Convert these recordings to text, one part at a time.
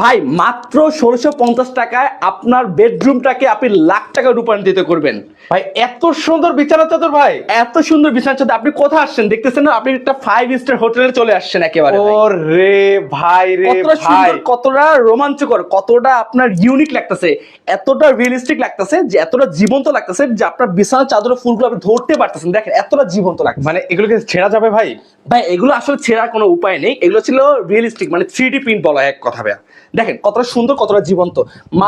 ভাই মাত্র ষোলোশো পঞ্চাশ টাকায় আপনার বেডরুমটাকে আপনি লাখ টাকা রূপান্তরিত করবেন। ভাই এত সুন্দর বিছানা চাদর ভাই। এত সুন্দর বিছানা চাদর আপনি কোথায় আসছেন? দেখতেছেন না আপনি একটা ফাইভ স্টার হোটেলে চলে আসছেন একেবারে। ও রে ভাই রে ভাই। কতটা রোমাঞ্চকর কতটা আপনার ইউনিক লাগতেছে এতটা রিয়েলিস্টিক লাগতেছে যে এতটা জীবন্ত লাগতেছে যে আপনার বিছানা চাদর ফুলগুলো আপনি ধরতে পারতেছেন। দেখেন এতটা জীবন্ত লাগছে মানে এগুলোকে ছেড়া যাবে ভাই? ভাই এগুলো আসলে ছেঁড়ার কোনো উপায় নেই। এগুলো ছিল রিয়েলিস্টিক মানে থ্রি ডি প্রিন্ট বলা এক কথা ভাইয়া। দেখেন কতটা সুন্দর কতটা জীবন্ত।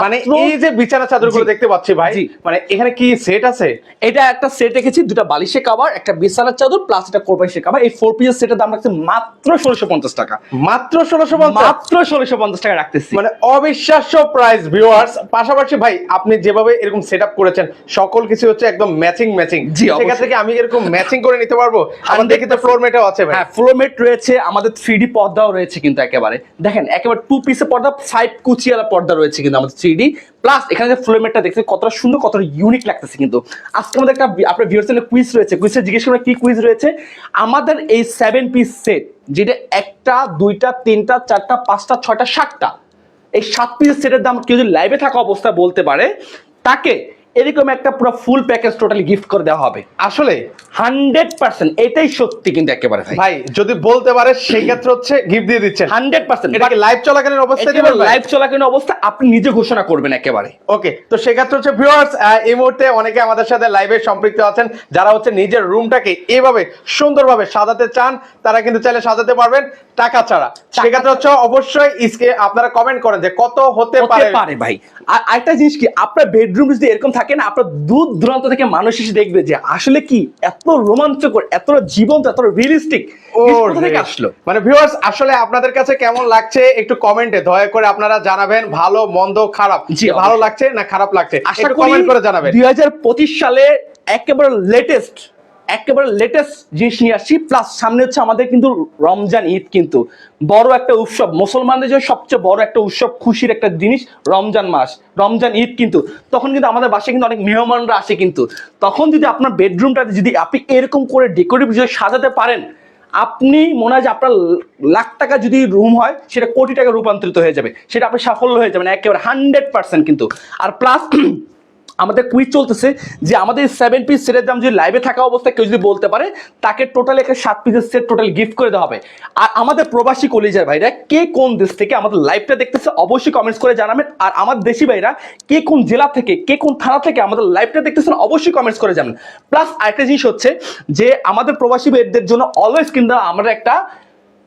মানে এই যে বিছানা চাদরগুলো দেখতে পাচ্ছি ভাই মানে এখানে কি সেট আছে? এটা একটা সেট রেখেছি দুটা বালিশের কাভার একটা বিছানার চাদর প্লাস একটা কোরবাইশের কাভার এই ফোর পিসের সেটের দাম রাখছে মাত্র ষোলোশো পঞ্চাশ টাকা। মাত্র ষোলোশো মাত্র ষোলোশো পঞ্চাশ টাকা রাখতেছি। মানে অবিশ্বাস্য প্রাইস ভিউয়ার্স পাশাপাশি ভাই আপনি যেভাবে এরকম সেটআপ করেছেন সকল কিছু হচ্ছে একদম ম্যাচিং ম্যাচিং জি, অবশ্যই। সেক্ষেত্রে কি আমি এরকম ম্যাচিং করে নিতে পারব? আমার দেখি তো ফ্লোর মেটাও আছে ভাই। হ্যাঁ ফ্লোমেট রয়েছে আমাদের থ্রি ডি পর্দাও রয়েছে কিন্তু একেবারে। দেখেন একেবারে টু পিসের পর্দা ফাইভ কুচিয়ালা পর্দা রয়েছে কিন্তু আমাদের থ্রি প্লাস এখানে যে ফ্লোমেটটা দেখতে কতটা সুন্দর, কতটা ইউনিক লাগতেছে কিন্তু। আজকে আমাদের একটা আপনার ভিউয়ার্স কুইজ রয়েছে। কুইজে জিজ্ঞেস করার কি কুইজ রয়েছে। আমাদের এই সেভেন পিস সেট যেটা একটা, দুইটা, তিনটা, চারটা, পাঁচটা, ছয়টা, সাতটা, এই সাত পিসের সেটের দাম কেউ যদি লাইভে থাকা অবস্থায় বলতে পারে, তাকে এরকম একটা পুরো ফুল প্যাকেজ টোটালি গিফট করে দেওয়া হবে। আসলে? হান্ড্রেড পার্সেন্ট এটাই সত্যি কিন্তু একেবারে ভাই। যদি বলতে পারে সেই ক্ষেত্রে হচ্ছে গিফট দিয়ে দিচ্ছেন। হান্ড্রেড পার্সেন্ট এটা কি লাইভ চলাকালীন অবস্থায় দিবেন লাইভ চলাকালীন অবস্থা আপনি নিজে ঘোষণা করবেন একেবারে। ওকে তো সেক্ষেত্রে হচ্ছে ভিউয়ার্স এই মুহূর্তে অনেকে আমাদের সাথে লাইভে সম্পৃক্ত আছেন। যারা হচ্ছে নিজের রুমটাকে এভাবে সুন্দরভাবে সাজাতে চান তারা কিন্তু চাইলে সাজাতে পারবেন। টাকা ছাড়া। সেক্ষেত্রে হচ্ছে অবশ্যই ইসকে আপনারা কমেন্ট করেন যে কত হতে পারে। পারে ভাই। আর আরেকটা জিনিস কি আপনার বেডরুম যদি এরকম থাকে না আপনার দূর দূরান্ত থেকে মানুষ এসে দেখবে যে আসলে কি এত রোমাঞ্চকর এত জীবন্ত এত রিয়েলিস্টিক আসলো? মানে ভিউয়ার্স আসলে আপনাদের কাছে কেমন লাগছে একটু কমেন্টে দয়া করে আপনারা জানাবেন ভালো মন্দ খারাপ। ভালো লাগছে না খারাপ লাগছে আশা করি কমেন্ট করে জানাবেন। দুই হাজার পঁচিশ সালে একেবারে লেটেস্ট একেবারে লেটেস্ট জিনিস নিয়ে আসছি। প্লাস সামনে হচ্ছে আমাদের কিন্তু রমজান ঈদ কিন্তু। বড় একটা উৎসব। মুসলমানদের জন্য সবচেয়ে বড় একটা উৎসব, খুশির একটা জিনিস রমজান মাস। রমজান ঈদ কিন্তু। তখন কিন্তু আমাদের বাসায় কিন্তু অনেক মেহমানরা আসে কিন্তু। তখন যদি আপনার বেডরুমটাতে যদি আপনি এরকম করে ডেকোরেটিভ যদি সাজাতে পারেন, আপনি মনে হয় যে আপনার লাখ টাকা যদি রুম হয়, সেটা কোটি টাকা রূপান্তরিত হয়ে যাবে। সেটা আপনার সাফল্য হয়ে যাবে না। একেবারে হান্ড্রেড পার্সেন্ট কিন্তু। আর প্লাস আমাদের কুইজ চলতেছে যে আমাদের সেভেন পিস সেটের দাম যদি লাইভে থাকা অবস্থায় কেউ যদি বলতে পারে, তাকে টোটাল একটা সাত পিসের সেট টোটাল গিফট করে দেওয়া হবে। আর আমাদের প্রবাসী কলেজের ভাইরা, কে কোন দেশ থেকে আমাদের লাইভটা দেখতেছে, অবশ্যই কমেন্টস করে জানাবেন। আর আমার দেশি ভাইরা, কে কোন জেলা থেকে, কে কোন থানা থেকে আমাদের লাইভটা দেখতেছেন, অবশ্যই কমেন্টস করে জানাবেন। প্লাস আরেকটা জিনিস হচ্ছে যে আমাদের প্রবাসী ভাইদের জন্য অলওয়েজ কিন্তু আমরা একটা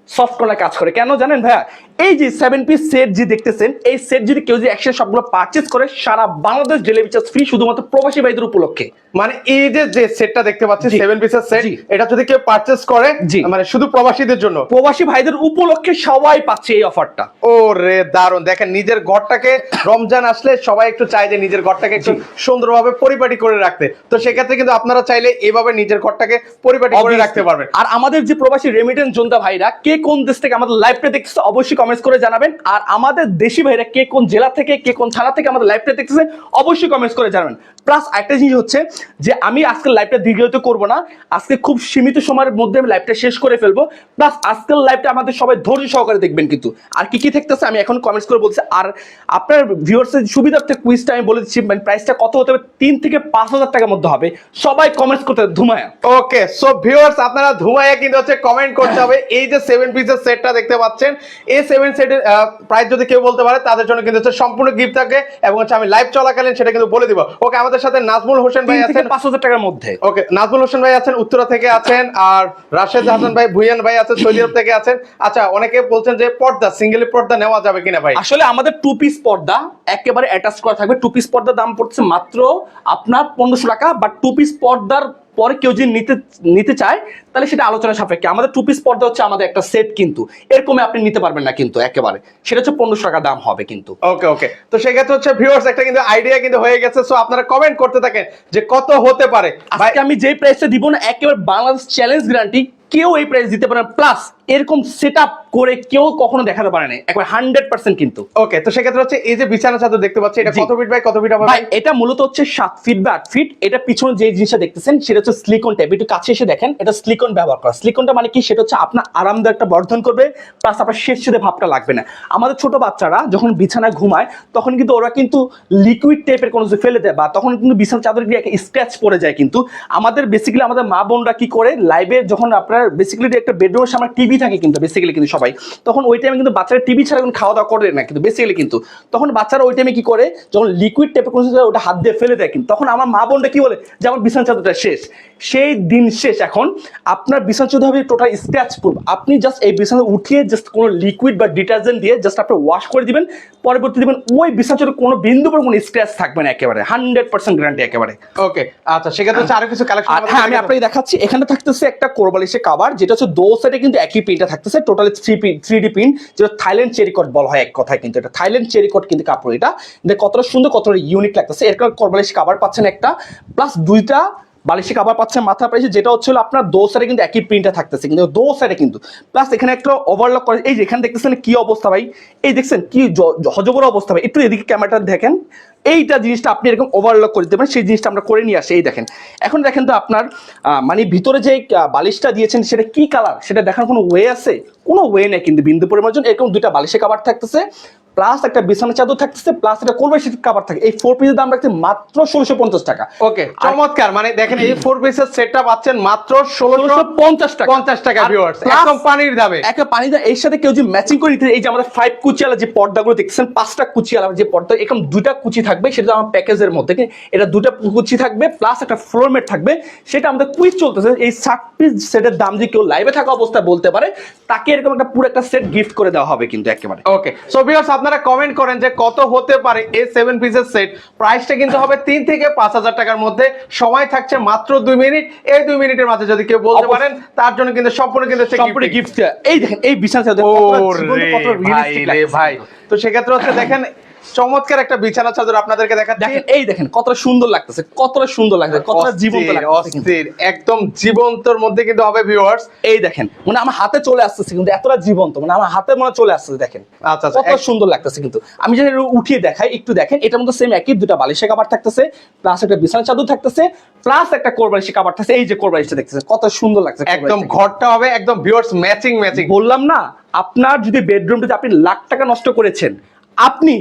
সফট কর্নার কাজ করে। কেন জানেন ভাইয়া? এই যে সেভেন পিস সেট যে দেখতেছেন এই সেট যদি কেউ যদি একসাথে সবগুলো পারচেজ করে সারা বাংলাদেশ ডেলিভারি চার্জ ফ্রি শুধুমাত্র প্রবাসী ভাইদের উপলক্ষে। মানে এই যে যে সেটটা দেখতে পাচ্ছি সেভেন পিসের সেট এটা যদি কেউ পারচেস করে মানে শুধু প্রবাসীদের জন্য? প্রবাসী ভাইদের উপলক্ষে সবাই পাচ্ছে এই অফারটা ও রে দারুণ দেখেন নিজের ঘরটাকে রমজান আসলে সবাই একটু চায় যে নিজের ঘরটাকে একটু সুন্দরভাবে পরিপাটি করে রাখতে। তো সেক্ষেত্রে কিন্তু আপনারা চাইলে এভাবে নিজের ঘরটাকে পরিপাটি করে রাখতে পারবেন। আর আমাদের যে প্রবাসী রেমিটেন্স জনতা ভাইরা কে কোন দেশ থেকে আমাদের লাইভটা দেখতেছে অবশ্যই কমেন্টস করে জানাবেন। আর আমাদের দেশি ভাইরা কে কোন জেলা থেকে, কে কোন থানা থেকে আমাদের লাইভটা দেখতেছে, অবশ্যই কমেন্টস করে জানাবেন। প্লাস একটা জিনিস হচ্ছে যে আমি আজকের লাইভটা দীর্ঘত করব না। আজকে খুব সীমিত সময়ের মধ্যে আমি লাইভটা শেষ করে ফেলব। প্লাস আজকের লাইভটা আমাদের সবাই ধৈর্য সহকারে দেখবেন কিন্তু। আর কি কি থাকতেছে আমি এখন কমেন্টস করে বলছি। আর আপনার ভিউয়ার্সের সুবিধার্থে কুইজটা আমি বলে দিচ্ছি মানে প্রাইসটা কত হতে হবে? তিন থেকে পাঁচ হাজার টাকার মধ্যে হবে। সবাই কমেন্টস করতে ধুমায়া। ওকে সো ভিউয়ার্স আপনারা ধুমাইয়া কিন্তু হচ্ছে কমেন্ট করতে হবে। এই যে সেভেন পিসের সেটটা দেখতে পাচ্ছেন, এই সেভেন সেটের প্রাইস যদি কেউ বলতে পারে তাদের জন্য কিন্তু সম্পূর্ণ গিফট থাকে এবং হচ্ছে আমি লাইভ চলাকালীন সেটা কিন্তু বলে দিব। ওকে আমাদের সাথে নাজমুল হোসেন ভাই আছেন। পাঁচ হাজার টাকার মধ্যে। ওকে নাজমুল হোসেন ভাই আছেন উত্তরা থেকে আছেন আর রাশেদ হাসান ভাই ভুইয়ান ভাই আছেন সৌদি আরব থেকে আছেন। আচ্ছা অনেকে বলছেন যে পর্দা সিঙ্গেল পর্দা নেওয়া যাবে কিনা ভাই? আসলে আমাদের টু পিস পর্দা একেবারে অ্যাটাচ করা থাকবে। টু পিস পর্দার দাম পড়ছে মাত্র আপনার পনেরোশো টাকা বাট টু পিস পর্দার পরে কেউ যদি নিতে নিতে চায় তাহলে সেটা আলোচনা সাপেক্ষে। আমাদের টু পিস পর্দা হচ্ছে আমাদের একটা সেট কিন্তু। এরকমই আপনি নিতে পারবেন না কিন্তু একেবারে। সেটা হচ্ছে পনেরোশো টাকা দাম হবে কিন্তু। ওকে ওকে তো সেক্ষেত্রে হচ্ছে ভিউয়ার্স একটা কিন্তু আইডিয়া কিন্তু হয়ে গেছে। সো আপনারা কমেন্ট করতে থাকেন যে কত হতে পারে। আজকে আমি যেই প্রাইসটা দিব না একেবারে বাংলাদেশ চ্যালেঞ্জ গ্যারান্টি কেউ এই প্রাইস দিতে পারে প্লাস এরকম সেট করে কেউ কখনো দেখাতে পারে না একবার হান্ড্রেড পার্সেন্ট কিন্তু। ওকে তো সেক্ষেত্রে হচ্ছে এই যে বিছানা চাদর দেখতে পাচ্ছি এটা কত ফিট বাই কত ফিট ভাই এটা মূলত হচ্ছে সাত ফিট বা আট ফিট এটা পিছনে যে জিনিসটা দেখতেছেন সেটা হচ্ছে স্লিকন টাইপ একটু কাছে এসে দেখেন এটা স্লিকন ব্যবহার করা। স্লিকনটা মানে কি? সেটা হচ্ছে আপনার আরামদায়ক একটা বর্ধন করবে প্লাস আপনার শেষ শেষে ভাবটা লাগবে না। আমাদের ছোট বাচ্চারা যখন বিছানায় ঘুমায় তখন কিন্তু ওরা কিন্তু লিকুইড টাইপের কোনো কিছু ফেলে দেয় বা তখন কিন্তু বিছানা চাদর গিয়ে একটা স্ক্র্যাচ পড়ে যায় কিন্তু। আমাদের বেসিক্যালি আমাদের মা বোনরা কি করে লাইভে যখন আপনার বেসিক্যালি একটা বেডরুমের সামনে টিভি থাকে কিন্তু বেসিক্যালি কিন্তু সবাই। তখন ওই টাইমে কিন্তু বাচ্চারা টিভি ছাড়া কোনো খাওয়া দাওয়া করে না কিন্তু বেসিক্যালি কিন্তু। তখন বাচ্চারা ওই টাইমে কি করে? যখন লিকুইড টাইপের কোনো ওটা হাত দিয়ে ফেলে দেয় কিন্তু। তখন আমার মা বোনটা কি বলে? যে আমার বিছানা চাদরটা শেষ। সেই দিন শেষ এখন আপনার বিছানা চাদর হবে টোটাল স্ক্র্যাচ প্রুফ আপনি জাস্ট এই বিছানা উঠিয়ে জাস্ট কোনো লিকুইড বা ডিটারজেন্ট দিয়ে জাস্ট আপনি ওয়াশ করে দিবেন। পরবর্তী দিবেন ওই বিছানা চাদর কোনো বিন্দু পর কোনো স্ক্র্যাচ থাকবে না একেবারে। হান্ড্রেড পার্সেন্ট গ্যারান্টি একেবারে। ওকে আচ্ছা সেক্ষেত্রে হচ্ছে আরও কিছু কালেকশন হ্যাঁ আমি আপনাকে দেখাচ্ছি। এখানে থাকতেছে একটা কোরবালিশের কাভার যেটা হচ্ছে দো সাইডে কিন্তু একই প্রিন্টটা থাকতেছে totally three three D print যেটা থাইল্যান্ড চেরিকট বলা হয় এক কথায় কিন্তু এটা। থাইল্যান্ড চেরিকট কিন্তু কাপড় এটা। কতটা সুন্দর, কতটা ইউনিক লাগতেছে। এরকম কোরবালিশ কাভার পাচ্ছেন একটা প্লাস দুইটা বালিশে কাভার পাচ্ছেন মাথা পাইছে, যেটা হচ্ছে আপনার দো সাইডে কিন্তু একই প্রিন্টটা থাকতেছে, কিন্তু দো সাইডে কিন্তু। প্লাস এখানে একটা ওভারলক করে এই যে এখানে দেখতেছেন কি অবস্থা ভাই? এই দেখছেন কি হজবর অবস্থা ভাই। একটু এদিকে ক্যামেরাটা দেখেন। এইটা জিনিসটা আপনি এরকম ওভারলক করে দিতে পারেন সেই জিনিসটা আমরা করে নিয়ে আসি। এই দেখেন এখন দেখেন তো আপনার মানে ভিতরে যে বালিশটা দিয়েছেন সেটা কি কালার সেটা দেখার কোনো ওয়ে আছে? কোনো ওয়ে নেই কিন্তু বিন্দু পরিমাণ জন্য। এরকম দুইটা বালিশে কাভার থাকতেছে প্লাস একটা বিছানা চাদর থাকতেছে প্লাস একটা কোরবানি শীত কাভার থাকে। এই ফোর পিসের দাম রাখছে মাত্র ষোলোশো পঞ্চাশ টাকা। ওকে চমৎকার। মানে দেখেন এই ফোর পিসের সেটটা পাচ্ছেন মাত্র ষোলোশো পঞ্চাশ টাকা। পঞ্চাশ টাকা ভিউয়ার্স একদম পানির দামে। একটা পানি দাম এর সাথে কেউ যদি ম্যাচিং করে নিতে এই যে আমাদের ফাইভ কুচিয়ালা যে পর্দাগুলো দেখতেছেন পাঁচটা কুচিয়ালা যে পর্দা এরকম দুটা কুচি থাকবে সেটা আমার প্যাকেজের মধ্যে এটা দুটা কুচি থাকবে প্লাস একটা ফ্লোর ম্যাট থাকবে সেটা আমাদের কুইজ চলতেছে এই ষাট পিস সেটের দাম যে কেউ লাইভে থাকা অবস্থায় বলতে পারে তাকে এরকম একটা পুরো একটা সেট গিফট করে দেওয়া হবে কিন্তু একেবারে। ওকে সো ভিউয়ার্স আপনারা কমেন্ট করেন যে কত হতে পারে এই সেভেন পিসের সেট প্রাইসটা কিন্তু হবে তিন থেকে পাঁচ হাজার টাকার মধ্যে সময় থাকছে মাত্র দুই মিনিট এই দুই মিনিটের মাঝে যদি কেউ বলতে পারেন তার জন্য কিন্তু সম্পূর্ণ কিন্তু সম্পূর্ণ গিফট এই দেখেন এই কতটা ভাই। তো সেক্ষেত্রে হচ্ছে দেখেন চমৎকার একটা বিছানা চাদর আপনাদেরকে দেখাচ্ছি। দেখেন এই দেখেন কতটা সুন্দর লাগতেছে কতটা সুন্দর লাগছে কতটা জীবন্ত অস্থির, লাগতেছে একদম জীবন্তর মধ্যে কিন্তু হবে ভিউয়ার্স এই দেখেন মানে আমার হাতে চলে আসতেছে কিন্তু এতটা জীবন্ত মানে আমার হাতে মনে চলে আসতেছে দেখেন। আচ্ছা, আচ্ছা, কত সুন্দর লাগতেছে কিন্তু। আমি যদি উঠিয়ে দেখাই একটু দেখেন এটার মধ্যে সেম একই দুটা বালিশের কাবার থাকতেছে প্লাস একটা বিছানা চাদর থাকতেছে প্লাস একটা কোরবালিশের কাবার থাকছে এই যে কোরবালিশটা দেখতেছে কত সুন্দর লাগছে একদম ঘরটা হবে একদম ভিউয়ার্স ম্যাচিং ম্যাচিং বললাম না আপনার যদি বেডরুমটাতে আপনি লাখ টাকা নষ্ট করেছেন আপনি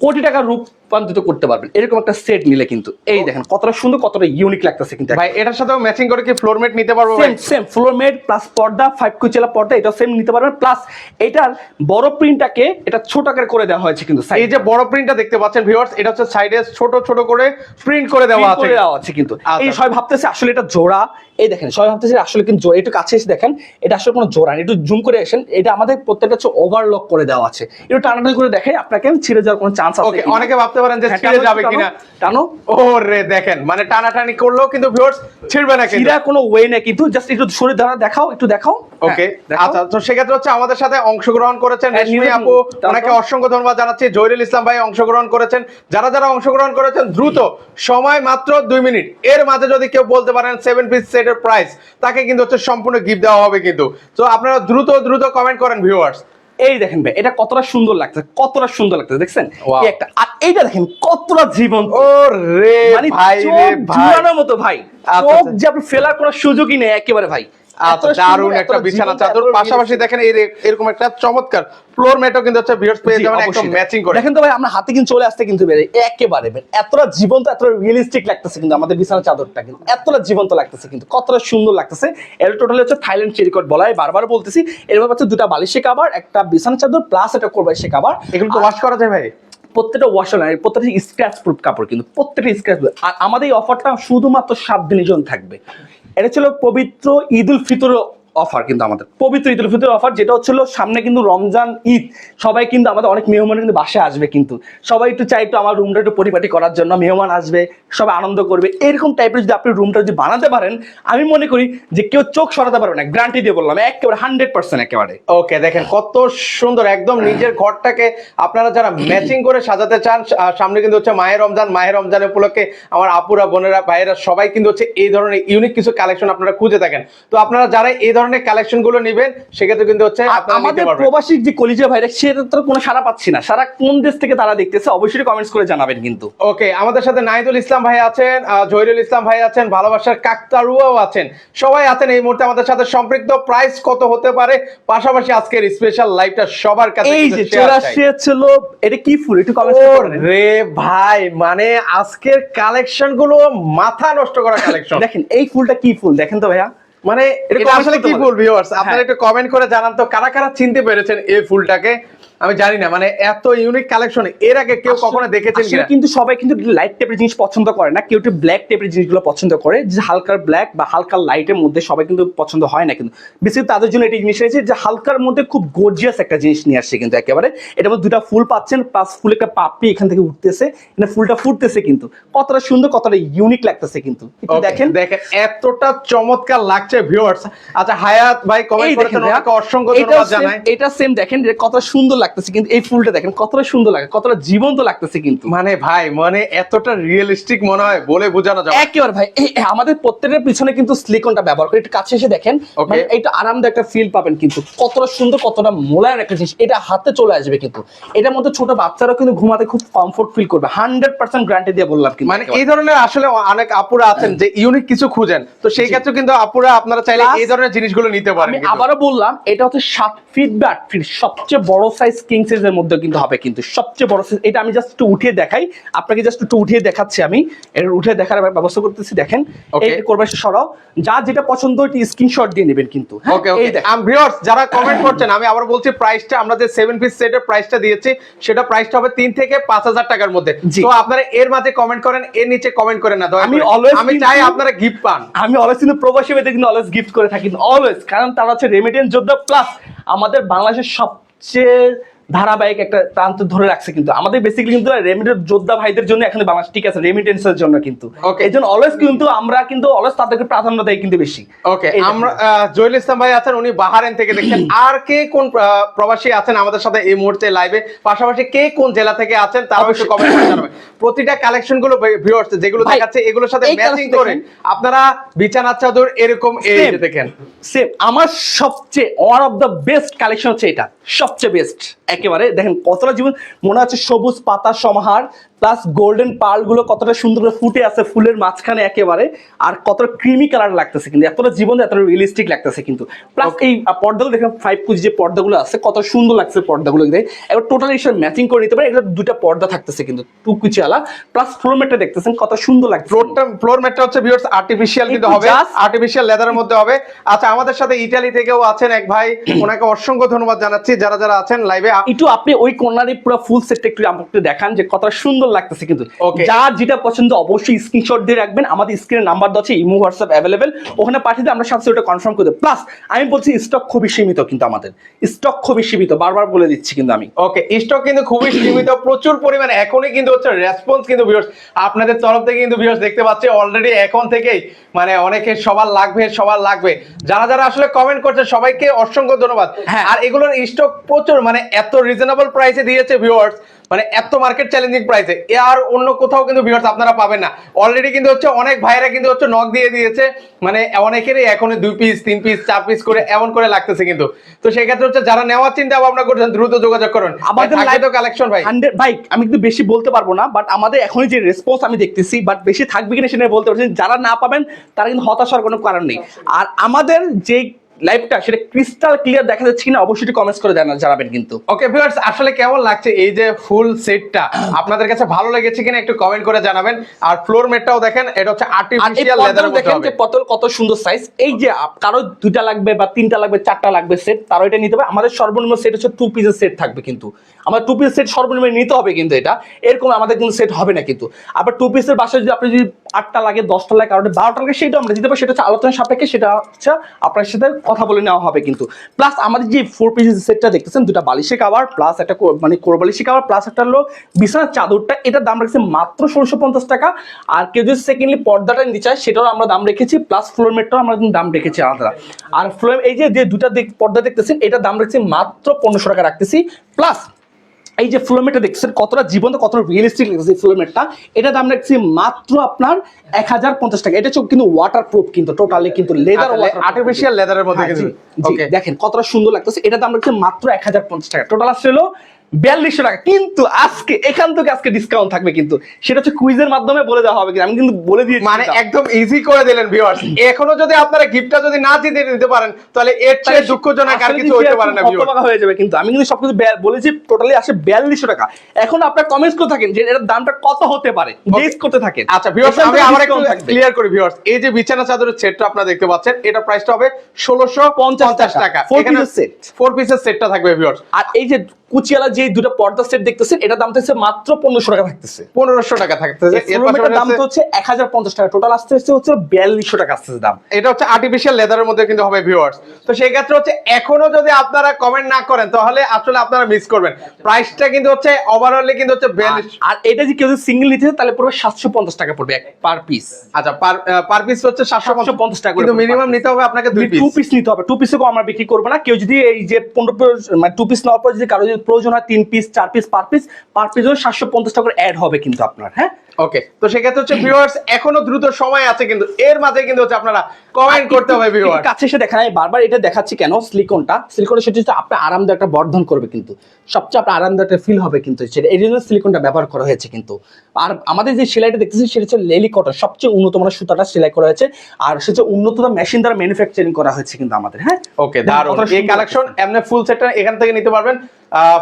কোটি টাকা রূপান্তরিত করতে পারবেন। এরকম একটা সেট নিলে কিন্তু। এই দেখেন কতটা সুন্দর কতটা ইউনিক লাগতেছে কিন্তু ভাই এটার সাথেও ম্যাচিং করে কি ফ্লোর ম্যাট নিতে পারব same same floor mat plus পর্দা ফাইভ কুচেলা পর্দা এটা সেম নিতে পারবেন। প্লাস এটার বড় প্রিন্টটাকে এটা ছোট আকারে করে দেওয়া হয়েছে কিন্তু এই যে বড় প্রিন্টটা দেখতে পাচ্ছেন ভিউয়ার্স এটা হচ্ছে সাইডে ছোট ছোট করে প্রিন্ট করে দেওয়া আছে। দেওয়া আছে কিন্তু। আচ্ছা। এই সবাই ভাবতেছে আসলে এটা জোড়া। এই দেখেন সবাই ভাবতেছে আসলে কিন্তু জোড়া। একটু কাছে এসে দেখেন এটা আসলে কোনো জোড়া একটু জুম করে আসেন এটা আমাদের প্রত্যেকটা হচ্ছে ওভারলক করে দেওয়া আছে। একটু টানাটানি করে দেখে আপনাকে ছিঁড়ে যাওয়ার কোনো চান্স আছে অনেকে ভাবতে পারেন যে হ্যাঁ, ছিঁড়ে যাবে কিনা। টানো। ও রে দেখেন মানে টানাটানি করলেও কিন্তু ভিউয়ার্স ছিড়বে না কিন্তু। কোনো ওয়ে না কিন্তু জাস্ট একটু শরীর ধরা দেখাও একটু দেখাও। ওকে হ্যাঁ, আচ্ছা তো সেক্ষেত্রে হচ্ছে আমাদের সাথে অংশগ্রহণ করেছেন হ্যাঁ, রেশমি আপু? ওনাকে অসংখ্য ধন্যবাদ জানাচ্ছি। জহিরুল ইসলাম ভাই অংশগ্রহণ করেছেন। যারা যারা অংশগ্রহণ করেছেন দ্রুত সময় মাত্র দুই মিনিট। এর মাঝে যদি কেউ বলতে পারেন সেভেন পিস সেটের প্রাইস তাকে কিন্তু হচ্ছে সম্পূর্ণ গিফট দেওয়া হবে কিন্তু। তো আপনারা দ্রুত দ্রুত কমেন্ট করেন ভিউয়ার্স এই দেখেন ভাই এটা কতটা সুন্দর লাগছে কতটা সুন্দর লাগছে দেখছেন? একটা আর এইটা দেখেন কতটা জীবন ও রে মানে ভাই রে ভাই। মতো ভাই। আচ্ছা, চোখ আচ্ছা। যে আপনি ফেলার কোনো সুযোগই নেই একেবারে ভাই। সুন্দর, একটা বিছানা চাদর। পাশাপাশি দেখেন এরকম একটা চমৎকার ফ্লোর ম্যাটও কিন্তু হচ্ছে ভিউয়ার্স পেয়ে যাবেন একদম ম্যাচিং করে। দেখেন তো ভাই আমরা হাতে কিন্তু চলে আসতে কিন্তু বেড়ে একেবারে। বের। এতটা জীবন্ত এতটা রিয়েলিস্টিক লাগতেছে কিন্তু আমাদের বিছানা চাদরটা কিন্তু। এতটা জীবন্ত লাগতেছে কিন্তু কতটা সুন্দর লাগতেছে। এর টোটালি হচ্ছে থাইল্যান্ড চেরিকট বলা হয় বারবার বলতেছি এরপর হচ্ছে দুটা বালিশে কাবার একটা বিছানা চাদর প্লাস একটা কোরবাই সে কাবার এগুলো তো ওয়াশ করা যায় ভাই। প্রত্যেকটা ওয়াশার লাইন প্রত্যেকটা স্ক্র্যাচ প্রুফ কাপড় কিন্তু প্রত্যেকটা স্ক্র্যাচ আর আমাদের এই অফারটা শুধুমাত্র সাত দিনের জন্য থাকবে। এটা ছিল পবিত্র ঈদ উল ফিতর অফার কিন্তু আমাদের। পবিত্র ঈদ উল ফিতর অফার যেটা হচ্ছিল সামনে কিন্তু রমজান ঈদ। সবাই কিন্তু আমাদের অনেক মেহমান কিন্তু বাসায় আসবে কিন্তু। সবাই একটু চাই একটু আমার রুমটা একটু পরিপাটি করার জন্য মেহমান আসবে সবাই আনন্দ করবে। এরকম টাইপের যদি আপনি রুমটা যদি বানাতে পারেন আমি মনে করি যে কেউ চোখ সরাতে পারবে না গ্যারান্টি দিয়ে বললাম একেবারে হান্ড্রেড পার্সেন্ট একেবারে। ওকে দেখেন কত সুন্দর একদম নিজের ঘরটাকে আপনারা যারা ম্যাচিং করে সাজাতে চান সামনে কিন্তু হচ্ছে মায়ের রমজান মায়ের রমজান উপলক্ষে আমার আপুরা বোনেরা ভাইয়েরা সবাই কিন্তু হচ্ছে এই ধরনের ইউনিক কিছু কালেকশন আপনারা খুঁজে থাকেন। তো আপনারা যারা এই ধরনের কালেকশনগুলো নিবেন সেক্ষেত্রে কিন্তু হচ্ছে আমাদের প্রবাসী যে কলিজা ভাইরা সেটা তো কোনো সারা পাচ্ছি না। সারা কোন দেশ থেকে তারা দেখতেছে অবশ্যই কমেন্টস করে জানাবেন কিন্তু। ওকে আমাদের সাথে নাইদুল ইসলাম ভাই আছেন জহিরুল ইসলাম ভাই আছেন ভালোবাসার কাকতারুয়াও আছেন। সবাই আছেন এই মুহূর্তে আমাদের সাথে। সম্পৃক্ত প্রাইস কত হতে পারে? পাশাপাশি আজকের স্পেশাল লাইভটা সবার কাছে এই যে চলে চাই। ছিল এটা কি ফুল? একটু কমেন্টস করে রে ভাই মানে আজকের কালেকশনগুলো মাথা নষ্ট করা কালেকশন দেখেন এই ফুলটা কি ফুল? দেখেন তো ভাইয়া। মানে এটা আসলে কি বলবি আপনারা হ্যাঁ। একটু কমেন্ট করে জানান তো কারা কারা চিনতে পেরেছেন এই ফুলটাকে? আমি জানি না মানে এত ইউনিক কালেকশন এর আগে কেউ কখনো দেখেছেন কিনা? কিন্তু সবাই কিন্তু লাইট টাইপের জিনিস পছন্দ করে না কেউ একটু ব্ল্যাক টাইপের জিনিসগুলো পছন্দ করে যে হালকার ব্ল্যাক বা হালকার লাইটের মধ্যে সবাই কিন্তু পছন্দ হয় না কিন্তু। বেশি তাদের জন্য এই জিনিস রয়েছে যে হালকার মধ্যে খুব গর্জিয়াস একটা জিনিস নিয়ে আসছে কিন্তু একেবারে। এটার মধ্যে দুটা ফুল পাচ্ছেন প্লাস ফুল একটা পাপড়ি এখান থেকে উঠতেছে মানে ফুলটা ফুটতেছে কিন্তু। কতটা সুন্দর কতটা ইউনিক লাগতেছে কিন্তু। দেখেন। দেখেন এতটা চমৎকার লাগছে ভিউয়ার্স আচ্ছা হায়াত ভাই কমেন্ট করেছেন অসংখ্য ধন্যবাদ জানাই। এটা সেম দেখেন যে কতটা সুন্দর লাগতেছে কিন্তু এই ফুলটা দেখেন কতটা সুন্দর লাগে কতটা জীবন্ত লাগতেছে কিন্তু। মানে ভাই মানে এতটা রিয়েলিস্টিক মনে হয় বলে বোঝানো যাবে না। একেবারে ভাই এই আমাদের প্রত্যেকের পিছনে কিন্তু সিলিকনটা ব্যবহার করে একটু কাছে এসে দেখেন মানে এইটা আরামদায়ক একটা ফিল পাবেন কিন্তু কতটা সুন্দর কতটা মোলায়ের একটা জিনিস এটা হাতে চলে আসবে কিন্তু। এটার মধ্যে ছোট বাচ্চারাও কিন্তু ঘুমাতে খুব কমফোর্ট ফিল করবে হান্ড্রেড পার্সেন্ট গ্যারান্টি দিয়ে বললাম কিন্তু মানে এই ধরনের আসলে অনেক আপুরা আছেন যে ইউনিক কিছু খুঁজেন তো সেই ক্ষেত্রে কিন্তু আপুরা আপনারা চাইলে এই ধরনের জিনিসগুলো নিতে পারেন। আবারও বললাম এটা হচ্ছে সাত ফিট বা আট ফিট সবচেয়ে বড় সাইজ কিং সাইজের মধ্যে কিন্তু হবে কিন্তু সবচেয়ে বড় সাইজ এটা আমি জাস্ট একটু উঠিয়ে দেখাই। আপনাকে জাস্ট একটু উঠিয়ে দেখাচ্ছি আমি। উঠিয়ে দেখার ব্যবস্থা করতেছি দেখেন। Okay. এই করবে সরাও। যা যেটা পছন্দ স্ক্রিনশট দিয়ে নেবেন কিন্তু হ্যাঁ? ওকে ওকে ভিউয়ার্স যারা কমেন্ট করছেন আমি আবার বলছি প্রাইসটা আমরা যে 7 পিস সেটের প্রাইসটা দিয়েছি সেটা প্রাইসটা হবে 3 থেকে 5000 টাকার মধ্যে। তো আপনারা এর মাঝে কমেন্ট করেন এর নিচে কমেন্ট করেন না আমি always আমি চাই আপনারা গিফট পান। আমি অলওয়েজ কিন্তু প্রবাসী বেদে কিন্তু অলওয়েজ গিফট করে থাকি অলওয়েজ কারণ তারা হচ্ছে রেমিটেন্স যোদ্ধা প্লাস আমাদের বাংলাদেশের সবচেয়ে ধারাবাহিক একটা প্রান্ত ধরে রাখছে কিন্তু। আমাদের বেসিক্যালি কিন্তু রেমিটেন্স যোদ্ধা ভাইদের জন্য এখন বাংলাদেশ ঠিক আছে রেমিটেন্সের জন্য কিন্তু. এই জন্য অলওয়েজ কিন্তু আমরা কিন্তু অলওয়েজ তাদেরকে প্রাধান্য দেয় কিন্তু বেশি। ওকে আমরা জহির ইসলাম ভাই আছেন উনি বাহারেন থেকে দেখছেন। আর কে কোন প্রবাসী আছেন আমাদের সাথে এই মুহূর্তে লাইভে পাশাপাশি কে কোন জেলা থেকে আছেন একটু অবশ্যই। কমেন্ট করে জানাবেন। প্রতিটা কালেকশনগুলো ভিউয়ার্স যেগুলো দেখাচ্ছে এগুলোর সাথে ম্যাচিং করে আপনারা বিছানা চাদর এরকম এই দেখেন। সেম আমার সবচেয়ে one of the best collection হচ্ছে এটা। সবচেয়ে বেস্ট একেবারে দেখেন কতটা জীবন মনে হচ্ছে সবুজ পাতা সমাহার প্লাস গোল্ডেন পার্লগুলো কতটা সুন্দর করে ফুটে আছে ফুলের মাঝখানে একেবারে আর কতটা ক্রিমি কালার লাগতেছে কিন্তু এতটা জীবন এতটা রিয়েলিস্টিক লাগতেছে কিন্তু। প্লাস এই পর্দাগুলো দেখেন ফাইভ কুচি যে পর্দাগুলো আছে কত সুন্দর লাগছে পর্দাগুলো দেখে এবার টোটালি এসে ম্যাচিং করে নিতে পারে এগুলো দুটা পর্দা থাকতেছে কিন্তু টু কুচি আলা প্লাস ফ্লোমেটটা দেখতেছেন কত সুন্দর লাগছে ফ্লোরটা ফ্লোর ম্যাটটা হচ্ছে ভিউয়ার্স আর্টিফিশিয়াল কিন্তু হবে। আর্টিফিশিয়াল লেদারের মধ্যে হবে। আচ্ছা আমাদের সাথে ইতালি থেকেও আছেন এক ভাই। ওনাকে অসংখ্য ধন্যবাদ জানাচ্ছি যারা যারা আছেন লাইভে একটু আপনি ওই কর্নারে পুরো ফুল সেটটা একটু আমাকে দেখান যে কত সুন্দর লাগতেছে কিন্তু. যার যেটা পছন্দ অবশ্যই স্ক্রিনশট দিয়ে রাখবেন। আমাদের স্ক্রিনে নাম্বার দেওয়া আছে ইমো হোয়াটসঅ্যাপ অ্যাভেলেবেল ওখানে পাঠিয়ে দিয়ে আমরা সাথে ওটা কনফার্ম করে দেবো। প্লাস আমি বলছি স্টক খুবই সীমিত কিন্তু আমাদের। স্টক খুবই সীমিত বারবার বলে দিচ্ছি কিন্তু আমি। ওকে স্টক কিন্তু খুবই সীমিত প্রচুর পরিমাণে। এখনই কিন্তু হচ্ছে রেসপন্স কিন্তু ভিউয়ার্স আপনাদের তরফ থেকে কিন্তু ভিউয়ার্স দেখতে পাচ্ছি। অলরেডি এখন থেকেই মানে অনেকে সবার লাগবে সবার লাগবে। যারা যারা আসলে কমেন্ট করছে সবাইকে অসংখ্য ধন্যবাদ। হ্যাঁ। আর এগুলোর স্টক প্রচুর মানে এত রিজনেবল প্রাইসে দিয়েছে ভিউয়ার্স মানে এত মার্কেট চ্যালেঞ্জিং প্রাইসে এ আর অন্য কোথাও কিন্তু ভিউয়ার্স আপনারা পাবেন না। অলরেডি কিন্তু হচ্ছে অনেক ভাইরা কিন্তু হচ্ছে নক দিয়ে দিয়েছে। মানে অনেকেরই এখন দুই পিস তিন পিস চার পিস করে এমন করে লাগতেছে কিন্তু। তো সেই ক্ষেত্রে হচ্ছে যারা নেওয়ার চিন্তা ভাবনা করছেন দ্রুত যোগাযোগ করুন। আমাদের তো কালেকশন ভাই। হান্ড্রেড ভাই আমি কিন্তু বেশি বলতে পারব না বাট আমাদের এখনই যে রেসপন্স আমি দেখতেছি বাট বেশি থাকবে কিনা সেটা বলতে পারছি যারা না পাবেন তারা কিন্তু হতাশার কোনো কারণ নেই। আর আমাদের যে লাইভটা সেটা ক্রিস্টাল ক্লিয়ার দেখা যাচ্ছে কিনা অবশ্যই কমেন্টস করে জানা- জানাবেন কিন্তু। ওকে ভিউয়ার্স আসলে কেমন লাগছে এই যে ফুল সেটটা আপনাদের কাছে ভালো লেগেছে কিনা একটু কমেন্ট করে জানাবেন। আর ফ্লোর ম্যাটটাও দেখেন এটা হচ্ছে আর্টিফিশিয়াল লেদারের দেখেন যে পটল কত সুন্দর সাইজ এই যে কারও দুইটা লাগবে বা তিনটা লাগবে চারটা লাগবে সেট তারও এটা নিতে হবে। আমাদের সর্বনিম্ন সেট হচ্ছে টু পিসের সেট থাকবে কিন্তু। আমার টু পিসের সেট সর্বনিম্ন নিতে হবে কিন্তু এটা। এরকম আমাদের কিন্তু সেট হবে না কিন্তু। আবার টু পিসের বাসায় যদি আপনি যদি আটটা লাগে দশটা লাগে কারোর বারোটা লাগে সেটা আমরা দিতে পারি। সেটা হচ্ছে আলোচনা সাপেক্ষে সেটা হচ্ছে আপনার সাথে কথা বলে নেওয়া হবে কিন্তু। প্লাস আমাদের যে ফোর পিসের সেটটা দেখতেছেন, দুটা বালিশে কাবার প্লাস একটা মানে কোরবালিশি কাবার প্লাস একটা হলো বিছানার চাদরটা। এটার দাম রাখছে মাত্র ষোলোশো পঞ্চাশ টাকা। আর কেউ যদি সেকেন্ডলি পর্দাটা নিতে চায় সেটাও আমরা দাম রেখেছি প্লাস ফ্লোর মেটটাও আমরা দাম রেখেছি আলাদা। আর ফ্লোর এই যে দুটা পর্দা দেখতেছেন, এটার দাম রাখছি মাত্র পনেরোশো টাকা রাখতেছি প্লাস এই যে ফ্লোমেটটা দেখছেন কতটা জীবন্ত কতটা রিয়েলিস্টিক লাগছে ফ্লোমেটটা। এটা দাম রাখছি মাত্র আপনার এক হাজার পঞ্চাশ টাকা। এটা চোখ কিন্তু ওয়াটার প্রুফ কিন্তু টোটালি কিন্তু লেদার আর্টিফিশিয়াল লেদারের মধ্যে ওকে দেখেন কতটা সুন্দর লাগতেছে। এটা দাম রাখছে মাত্র এক হাজার পঞ্চাশ টাকা। টোটাল আসছে হলো বিয়াল্লিশশো টাকা। কিন্তু আজকে এখান থেকে আজকে ডিসকাউন্ট থাকবে কিন্তু। সেটা হচ্ছে কুইজের মাধ্যমে বলে দেওয়া হবে কিন্তু। আমি কিন্তু বলে দিয়েছি মানে একদম ইজি করে দিলেন ভিউয়ার্স এখনও যদি আপনারা গিফটটা যদি না জিতে দিতে পারেন তাহলে এর চেয়ে দুঃখজনক আর কিছু হতে পারে না ভিউয়ার্স টাকা হয়ে যাবে কিন্তু। আমি কিন্তু সবকিছু বলেছি টোটালি আসে বিয়াল্লিশশো টাকা। এখন আপনার কমেন্টস করে থাকেন যে এর দামটা কত হতে পারে? গেস করতে থাকেন। আচ্ছা ভিউয়ার্স আমি আবার একটু ক্লিয়ার করি ভিউয়ার্স এই যে বিছানা চাদরের সেটটা আপনারা দেখতে পাচ্ছেন এটা প্রাইসটা হবে 1650 টাকা। এখানে pieces set। ফোর পিসের সেটটা থাকবে ভিউয়ার্স আর এই যে কুচিয়ালা যে দুটো পর্দা সেট দেখতেছেন এটা দাম থাকছে মাত্র পনেরোশো টাকা থাকতেছে। 1500 টাকা থাকতেছে। এর দাম তো হচ্ছে এক হাজার পঞ্চাশ টাকা। টোটাল আসতে আসতে হচ্ছে বিয়াল্লিশশো টাকা আসতেছে দাম। এটা হচ্ছে আর্টিফিশিয়াল লেদারের মধ্যে কিন্তু হবে ভিউয়ার্স তো সেই ক্ষেত্রে হচ্ছে এখনও যদি আপনারা কমেন্ট না করেন তাহলে আসলে আপনারা মিস করবেন। প্রাইসটা কিন্তু হচ্ছে ওভারঅলি কিন্তু হচ্ছে 42 আর এটা যে কেউ যদি সিঙ্গেল নিতে তাহলে পড়বে সাতশো পঞ্চাশ টাকা পড়বে পার পিস আচ্ছা পার পার পিস হচ্ছে 750 টাকা কিন্তু মিনিমাম নিতে হবে আপনাকে দুই টু পিস পিস নিতে হবে। টু পিসও আমরা বিক্রি করব না। কেউ যদি এই যে পনেরো পিস মানে টু পিস নেওয়ার পর যদি কারও যদি প্রয়োজন হয় তিন পিস চার piece per piece per piece সাতশো পঞ্চাশ টাকা করে অ্যাড হবে কিন্তু আপনার হ্যাঁ? ওকে তো সেক্ষেত্রে হচ্ছে ভিউয়ার্স এখনও দ্রুত সময় আছে কিন্তু এর মাঝে কিন্তু হচ্ছে আপনারা কমেন্ট করতে হবে ভিউয়ার কাছে এসে দেখেন আমি বারবার এটা দেখাচ্ছি কেন সিলিকনটা সিলিকনের সেটা হচ্ছে আপনার আরামদায়ক একটা বর্ধন করবে কিন্তু। সবচেয়ে আপনার আরামদায়ক একটা ফিল হবে কিন্তু সেটা এই জন্য সিলিকনটা ব্যবহার করা হয়েছে কিন্তু। আর আমাদের যে সেলাইটা দেখতেছি সেটা হচ্ছে লেলি কটন সবচেয়ে উন্নত মানের সুতাটা সেলাই করা হয়েছে। আর সেটা উন্নত মেশিন দ্বারা ম্যানুফ্যাকচারিং করা হয়েছে কিন্তু আমাদের হ্যাঁ? ওকে কতটা এই কালেকশন এমনি ফুল সেটটা এখান থেকে নিতে পারবেন।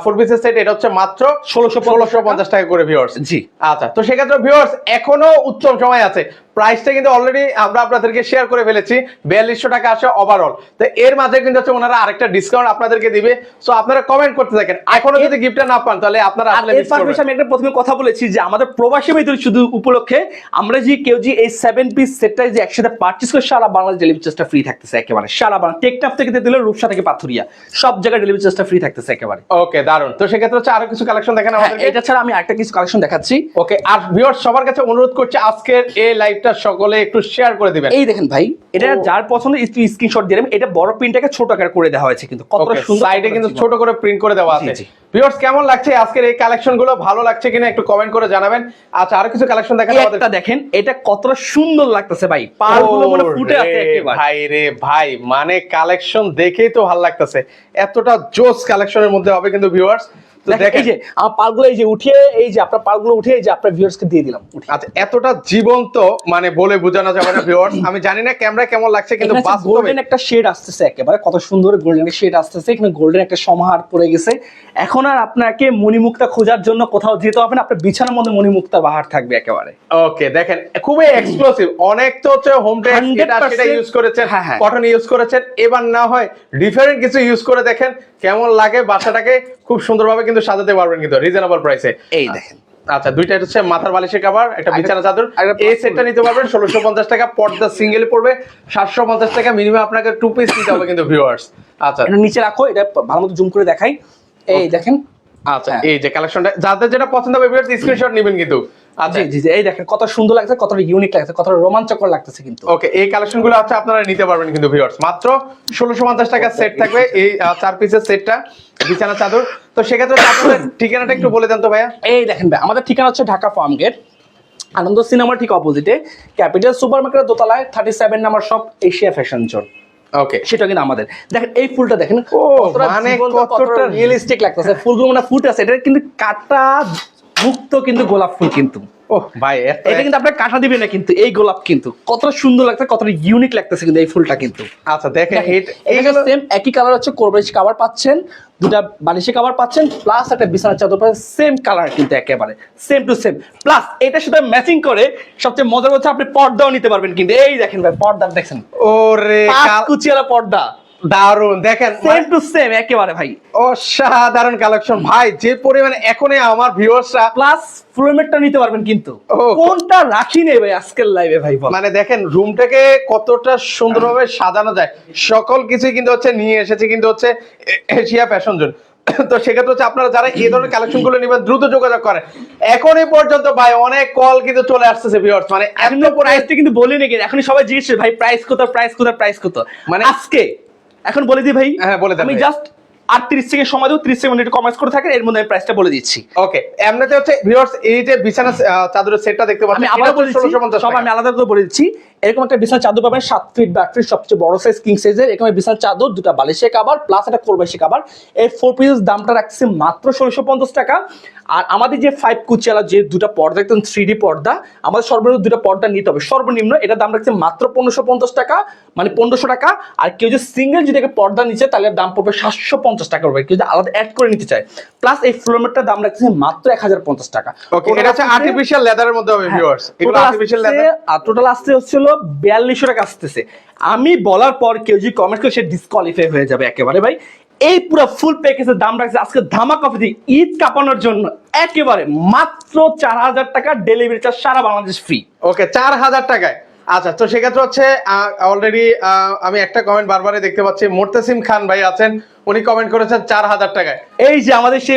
ফোর পিসের সেট এটা হচ্ছে মাত্র ষোলোশো ষোলোশো পঞ্চাশ টাকা করে ভিউয়ার্স জি। আচ্ছা তো সেক্ষেত্রে ভিউয়ার্স এখনও উত্তম সময় আছে। প্রাইসটা কিন্তু অলরেডি আমরা আপনাদেরকে শেয়ার করে ফেলেছি। বিয়াল্লিশশো টাকা আসে ওভারঅল তো এর মাঝে কিন্তু হচ্ছে ওনারা আরেকটা ডিসকাউন্ট আপনাদেরকে দিবে। সো আপনারা কমেন্ট করতে থাকেন এখনও যদি গিফটটা না পান তাহলে আপনারা আসলে মিস করবেন। আমি একটা প্রথমে কথা বলেছি যে আমাদের প্রবাসী মেয়েদের শুধু উপলক্ষে আমরা যে কেউ যে এই সেভেন পিস সেটটা যে একসাথে পার্চেস করে সারা বাংলাদেশ ডেলিভারি চার্জটা ফ্রি থাকতেছে একেবারে। সারা বাংলা টেকটাপ থেকে দিলে রূপসা থেকে পাথুরিয়া। সব জায়গায় ডেলিভারি চার্জটা ফ্রি থাকতেছে একেবারে। ওকে দারুণ তো সেক্ষেত্রে হচ্ছে আরও কিছু কালেকশন দেখেন আমাদেরকে? এটা ছাড়া আমি একটা কিছু কালেকশন দেখাচ্ছি। ওকে আর ভিউয়ার্স সবার কাছে অনুরোধ করছি আজকের এই লাইভটা সকলে একটু শেয়ার করে দিবেন। এই দেখেন ভাই এটা যার পছন্দ স্ক্রিনশট দিয়ে। এটা বড় প্রিন্টটাকে ছোট আকার করে দেওয়া হয়েছে কিন্তু ওকে সুন্দর সাইডে কিন্তু ছোট করে প্রিন্ট করে দেওয়া আছে। ভিউয়ার্স কেমন লাগছে? আজকের এই কালেকশনগুলো ভালো লাগছে কিনা একটু কমেন্ট করে জানাবেন। আচ্ছা আরও কিছু কালেকশন দেখেন একটা দেখেন এটা কতটা সুন্দর লাগতেছে ভাই। পালগুলো মনে ফুটে আছে একেবারে। ভাই রে ভাই মানে কালেকশন দেখেই তো ভালো লাগতেছে। এতটা জোস কালেকশনের মধ্যে হবে কিন্তু ভিউয়ার্স তো দেখেন, দেখেন। এই যে আমার পালগুলো এই যে উঠিয়ে এই যে আপনার পালগুলো উঠিয়ে এই যে আপনার ভিউয়ার্সকে দিয়ে দিলাম আচ্ছা এতটা জীবন্ত মানে বলে বোঝানো যাবে না ভিউয়ার্স আমি জানি না ক্যামেরা কেমন লাগছে কিন্তু বাস্তবে গোল্ডেন একটা শেড আসতেছে একেবারে কত সুন্দর গোল্ডেন শেড আসতেছে এখানে গোল্ডেন একটা সমাহার পড়ে গেছে। এখন আর আপনাকে মণিমুক্তা খোঁজার জন্য কোথাও যেতে হবে না আপনার বিছানার মধ্যে মণিমুক্তা বাহার থাকবে একেবারে। ওকে দেখেন খুবই এক্সক্লুসিভ অনেক তো হচ্ছে হোম টেক্স 100% এটা সেটা ইউজ করেছেন হ্যাঁ, হ্যাঁ। কটন ইউজ করেছেন। এবার না হয় ডিফারেন্ট কিছু ইউজ করে দেখেন কেমন লাগে বাসাটাকে খুব সুন্দরভাবে কিন্তু সাজাতে পারবেন কিন্তু রিজনেবল প্রাইসে এই দেখেন। আচ্ছা দুইটা হচ্ছে মাথার বালিশের কভার একটা বিছানা চাদর। এই সেটটা নিতে পারবেন ষোলোশো পঞ্চাশ টাকা পর্দা সিঙ্গেল পড়বে সাতশো পঞ্চাশ টাকা মিনিমাম আপনাকে টু পিস নিতে হবে কিন্তু ভিউয়ার্স আচ্ছা। এটা নিচে রাখো এটা ভালো মতো জুম করে দেখাই। এই দেখেন। আচ্ছা হ্যাঁ। এই যে কালেকশনটা যাদের যেটা পছন্দ হবে ভিউয়ার্স স্ক্রিনশট নেবেন কিন্তু। আচ্ছা। জি জি জি এই দেখেন কত সুন্দর লাগছে কতটা ইউনিক লাগছে কতটা রোমাঞ্চকর লাগতেছে কিন্তু। ওকে এই কালেকশনগুলো আপনারা নিতে পারবেন কিন্তু ভিউয়ার্স মাত্র ষোলোশো পঞ্চাশ টাকা সেট থাকবে এই চার পিসের সেটটা বিছানা চাদর। তো সেক্ষেত্রে আপনাদের ঠিকানাটা একটু বলে দেন তো ভাইয়া। এই দেখেন ভাই আমাদের ঠিকানা হচ্ছে ঢাকা ফার্ম গেট আনন্দ সিনেমার ঠিক অপোজিটে ক্যাপিটাল সুপার মার্কেটের দোতলায় thirty seven number shop Asia fashion zone okay সেটা কিন্তু আমাদের। দেখেন এই ফুলটা দেখেন ও, মানে কতটা রিয়েলিস্টিক লাগতেছে। ফুলগুলো মানে ফুটে আছে এটা কিন্তু কাটা মুক্ত কিন্তু গোলাপ ফুল কিন্তু। ও ভাই এটা কিন্তু আপনার কাটা দিবে না কিন্তু এই গোলাপ কিন্তু। কতটা সুন্দর লাগছে কতটা ইউনিক লাগতেছে কিন্তু এই ফুলটা কিন্তু। আচ্ছা দেখেন এই- এইগুলো এইগুলো সেম একই কালার হচ্ছে কোরবানিশ কাভার পাচ্ছেন দুটা কাভার পাচ্ছেন প্লাস একটা বিছানার চাদর পাচ্ছেন সেম কালার কিন্তু একেবারে সেম টু সেম প্লাস এটার সাথে ম্যাচিং করে সবচেয়ে মজার হচ্ছে আপনি পর্দাও নিতে পারবেন কিন্তু এই দেখেন ভাই পর্দা দেখছেন ওরে কুচিয়ালা পর্দা। দারুণ দেখেন সেম টু সেম একেবারে ভাই। অসাধারণ কালেকশন ভাই যে পরিমাণে এখনই আমার ভিউয়ার্সরা প্লাস ফ্লোমেটটা নিতে পারবেন কিন্তু। কোনটা রাখি ভাই আজকের লাইভে ভাই মানে দেখেন রুমটাকে কতটা সুন্দরভাবে সাজানো যায়। সকল কিছুই কিন্তু হচ্ছে নিয়ে এসেছে কিন্তু হচ্ছে এশিয়া ফ্যাশন জোন তো সেক্ষেত্রে হচ্ছে আপনারা যারা এই ধরনের কালেকশনগুলো নেবেন দ্রুত যোগাযোগ করেন। এখন এই পর্যন্ত ভাই অনেক কল কিন্তু চলে আসতেছে ভিউয়ার্স মানে এখন এত প্রাইসটা কিন্তু বলি নাকি এখন সবাই জিজ্ঞেস ভাই প্রাইস কত প্রাইস কত প্রাইস কত? মানে- আজকে এখন বলে দিই ভাই হ্যাঁ, বলে দেন আমি জাস্ট জাস্ট তিরিশ সেকেন্ড সময় দেবো তিরিশ সেকেন্ড কমার্স করে থাকেন এর মধ্যে আমি প্রাইসটা বলে দিচ্ছি। ওকে এমনিতে হচ্ছে ভিউয়ার্স এই যে বিছানা চাদরের সেটটা দেখতে পাচ্ছেন আমি আবার বলে দিচ্ছি সব আমি আলাদা করে বলে দিচ্ছি এরকম একটা বিশাল চাদর পাবেন সাত ফিট বা আট ফিট সবচেয়ে বড় সাইজ কিং সাইজের এরকম বিশাল চাদর দুটা বালিশে কাবার প্লাস একটা কোরবাইশে কাবার এই ফোর পিসের দামটা রাখছে মাত্র ষোলোশো পঞ্চাশ টাকা। আর আমাদের যে ফাইভ কুচিয়ালা যে দুটা পর্দা একদম থ্রি ডি পর্দা আমাদের সর্বনিম্ন দুটা পর্দা নিতে হবে। সর্বনিম্ন এটা দাম রাখছে মাত্র পনেরোশো পঞ্চাশ টাকা মানে পনেরোশো টাকা। আর কেউ যদি সিঙ্গেল যদি একটা পর্দা নিচ্ছে তাহলে দাম পড়বে সাতশো পঞ্চাশ টাকা পড়বে কেউ যদি আলাদা অ্যাড করে নিতে চায় প্লাস এই ফ্লোরমেটটার দাম রাখছে মাত্র এক হাজার পঞ্চাশ টাকা। ওকে এটা হচ্ছে আর্টিফিশিয়াল লেদারের মধ্যে হবে ভিউয়ার্স এগুলো টোটাল আর্টিফিশিয়াল আসছে লেদার আর টোটাল আসতে হচ্ছিল বিয়াল্লিশশো টাকা আসতেছে। আমি বলার পর কেউ যদি কমেন্ট করে সে ডিসকোয়ালিফাই হয়ে যাবে একেবারে ভাই। এই পুরো ফুল প্যাকেজের দাম রাখছে। আজকে ধামাক অফার দিয়ে ঈদ কাপানোর জন্য একেবারে মাত্র চার হাজার টাকা ডেলিভারি চার্জ সারা বাংলাদেশ ফ্রি ওকে চার হাজার টাকায়। আচ্ছা তো সেক্ষেত্রে হচ্ছে অলরেডি আমি একটা কমেন্ট বারবারই দেখতে পাচ্ছি। মোর্তাসিম খান ভাই আছেন। উনি কমেন্ট করেছেন চার হাজার টাকায়। এই যে আমাদের সে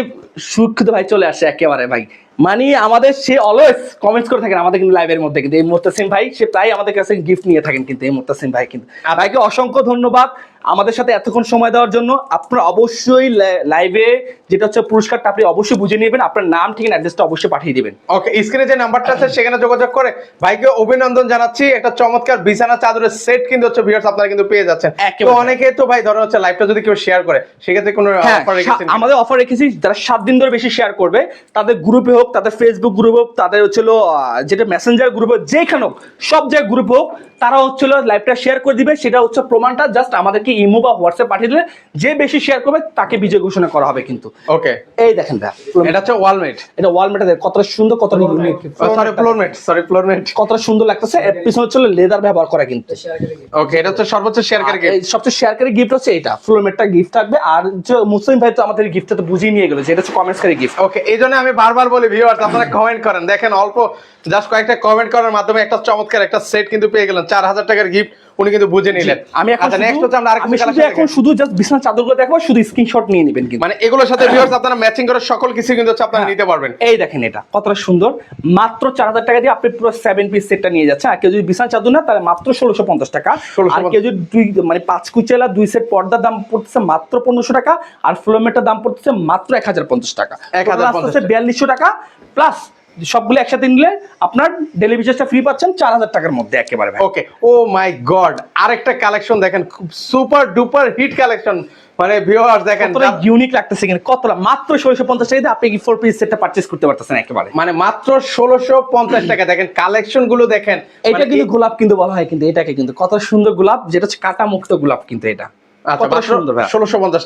সুক্ষিত ভাই চলে আসে একেবারে ভাই। মানে আমাদের সে অলওয়েজ কমেন্টস করে থাকেন আমাদের কিন্তু লাইভের মধ্যে কিন্তু। এই মোত্তাসিম ভাই সে প্রায় আমাদের কাছে গিফট নিয়ে থাকেন কিন্তু এই মোত্তাসিম ভাই কিন্তু। ভাইকে অসংখ্য ধন্যবাদ। আমাদের সাথে এতক্ষণ সময় দেওয়ার জন্য আপনারা অবশ্যই লাইভে যেটা হচ্ছে পুরস্কারটা আপনি অবশ্যই বুঝে নেবেন আপনার নাম ঠিক অ্যাড্রেসটা অবশ্যই পাঠিয়ে দিবেন। ওকে স্ক্রিনে যে নাম্বারটা আছে সেখানে যোগাযোগ করে ভাইকে অভিনন্দন জানাচ্ছি। একটা চমৎকার বিছানা চাদরের সেট কিন্তু হচ্ছে ভিউয়ার্স আপনারা কিন্তু পেয়ে যাচ্ছেন। তো। অনেকে তো ভাই ধরো হচ্ছে লাইভটা যদি কেউ শেয়ার করে সেক্ষেত্রে কোনো হ্যাঁ অফার রেখেছেন আমাদের অফার রেখেছি যারা সাত দিন ধরে বেশি শেয়ার করবে তাদের গ্রুপে হোক তাদের ফেসবুক গ্রুপ হোক তাদের হচ্ছিল যেটা মেসেঞ্জার গ্রুপ হোক যেখানে হোক সব জায়গায় গ্রুপ হোক তারা হচ্ছিল লাইভটা শেয়ার করে দিবে সেটা হচ্ছে প্রমাণটা জাস্ট আমাদেরকে ইমো বা হোয়াটসঅ্যাপ পাঠিয়ে দিলে যে বেশি শেয়ার করবে তাকে বিজয় ঘোষণা করা হবে কিন্তু। ওকে এই দেখেন ভাই এটা হচ্ছে ওয়ালমেট এটা ওয়াল মেটা কতটা সুন্দর কতটা unique sorry floor mat sorry floor mat কতটা সুন্দর লাগতেছে এর পিছনে হচ্ছে লেদার ব্যবহার করা কিন্তু। ওকে এটা হচ্ছে সর্বোচ্চ শেয়ারকারী এই সবচেয়ে শেয়ারকারী গিফট হচ্ছে এটা ফ্লোরমেটটা গিফট থাকবে। আর যে মুসলিম ভাই তো আমাদের গিফটটা তো বুঝিয়ে নিয়ে গেল যে এটা হচ্ছে কমেন্টসকারী গিফট ওকে এই জন্য আমি বারবার বলি ভিউয়ার্স আপনারা কমেন্ট করেন। দেখেন অল্প জাস্ট কয়েকটা কমেন্ট করার মাধ্যমে একটা চমৎকার একটা সেট কিন্তু পেয়ে গেলেন। চার হাজার টাকার গিফট উনি কিন্তু বুঝে নিলেন। আমি এখন আচ্ছা নেক্সট শুধু- হচ্ছে আমরা আরেকটা আমি এখন শুধু জাস্ট বিছানা চাদরগুলো দেখব শুধু স্ক্রিনশট নিয়ে নেবেন কিন্তু। মানে এগুলোর সাথে ভিউয়ার্স আপনারা ম্যাচিং করে সকল কিছু কিন্তু হচ্ছে আপনারা নিতে পারবেন। এই দেখেন এটা কতটা সুন্দর। মাত্র চার হাজার টাকা দিয়ে আপনি পুরো সেভেন পিস সেটটা নিয়ে যাচ্ছে আর কেউ যদি বিছানা চাদর না তাহলে মাত্র ষোলোশো পঞ্চাশ টাকা। আর কেউ যদি দুই মানে পাঁচ কুচেলা দুই সেট পর্দার দাম পড়তেছে মাত্র পনেরোশো টাকা। আর ফ্লোমেটার দাম পড়তেছে মাত্র এক হাজার পঞ্চাশ টাকা। 1050 টাকা। বিয়াল্লিশশো টাকা। প্লাস সবগুলো একসাথে নিলে আপনার ডেলিভারি চার্জটা ফ্রি পাচ্ছেন চার হাজার টাকার মধ্যে একেবারে ওকে ও মাই গড আরেকটা কালেকশন দেখেন খুব সুপার ডুপার হিট কালেকশন মানে ভিউয়ার্স দেখেন কতটা ইউনিক লাগতেছে কিন্তু কতটা? মাত্র ষোলোশো পঞ্চাশ টাকা দিয়ে আপনি কি ফোর পিস সেটটা পারচেস করতে পারতেছেন একেবারে? মানে মাত্র ষোলোশো পঞ্চাশ টাকা। দেখেন কালেকশনগুলো দেখেন এটা মানে কিন্তু গোলাপ কিন্তু বলা হয় কিন্তু এটাকে কিন্তু কত সুন্দর গোলাপ যেটা হচ্ছে কাটা মুক্ত গোলাপ কিন্তু এটা। আচ্ছা পঞ্চাশ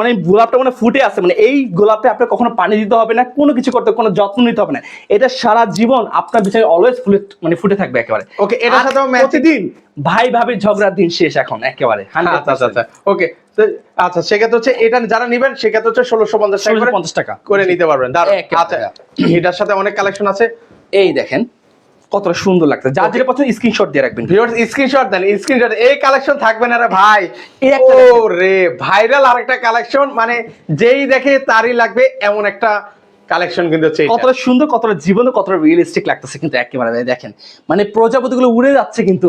মানে গোলাপটা মানে ফুটে আছে মানে এই আপনার কখনো পানি দিতে হবে না কোনো কিছু করতে কোনো যত্ন নিতে হবে না। এটা সারা জীবন আপনার বিছানায় অলওয়েজ ফুলে মানে ফুটে থাকবে একেবারে। এটার প্রতিদিন ভাই ঝগড়ার দিন শেষ এখন একেবারে আচ্ছা আচ্ছা আচ্ছা। ওকে আচ্ছা সেক্ষেত্রে হচ্ছে এটা যারা নিবেন সেক্ষেত্রে হচ্ছে ষোলোশো পঞ্চাশ টাকা 1650 টাকা। করে নিতে পারবেন। আচ্ছা এটার সাথে অনেক কালেকশন আছে। এই দেখেন কতটা সুন্দর লাগছে যার যেটা পছন্দ স্ক্রিনশট দিয়ে রাখবেন। ভিউয়ার্স স্ক্রিনশট দেন স্ক্রিনশট এই কালেকশন থাকবে না রে ভাই। ও রে ভাইরাল আরেকটা কালেকশন মানে যেই দেখে তারই লাগবে এমন একটা কালেকশন কিন্তু হচ্ছে কতটা সুন্দর কতটা জীবনে কতটা রিয়েলিস্টিক লাগতেছে কিন্তু একেবারে দেখেন। মানে প্রজাপতিগুলো উড়ে যাচ্ছে কিন্তু.